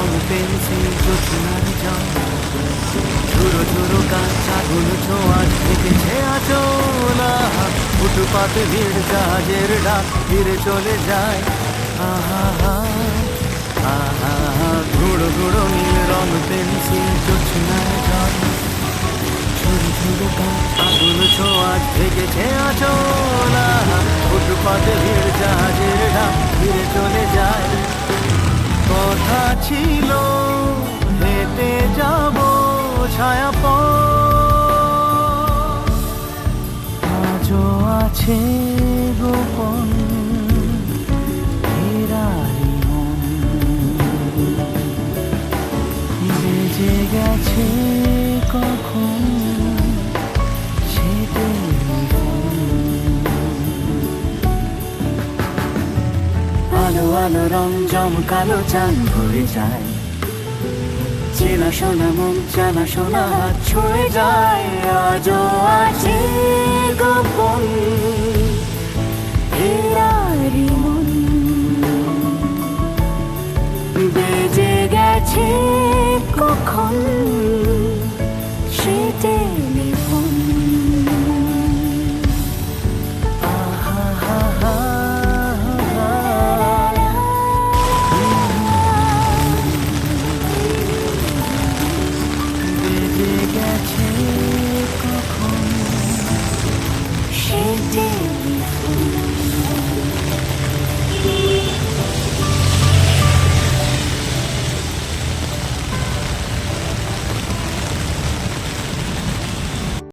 রং pencil জোছনার জল। ঝুরো ঝুরো কাঁচাগুলো ছোঁয়াজ থেকেছে আচলা। ফুটপাতে ভিড়, জাহাজের ডাক ফিরে চলে যায়। আহা আহা ঘুড়ো ঘুড়ো নীল রং পেন্সিল জোছনার জল। ঝুরো ঝুরো কাঁচাগুলো ছোঁয়াজ থেকেছে আচলা। ফুটপাতে ভিড়, জাহাজের ডাক ফিরে চলে যায়। ছিল হেঁটে যাব ছায়া আজও আছে গোপন বেজে গেছে কখন আলো আলো রং জমকালো চান ভরে যায়। চেনা শোনা মন, জানা হাত ছুঁয়ে যায়, আজও আছে গোপন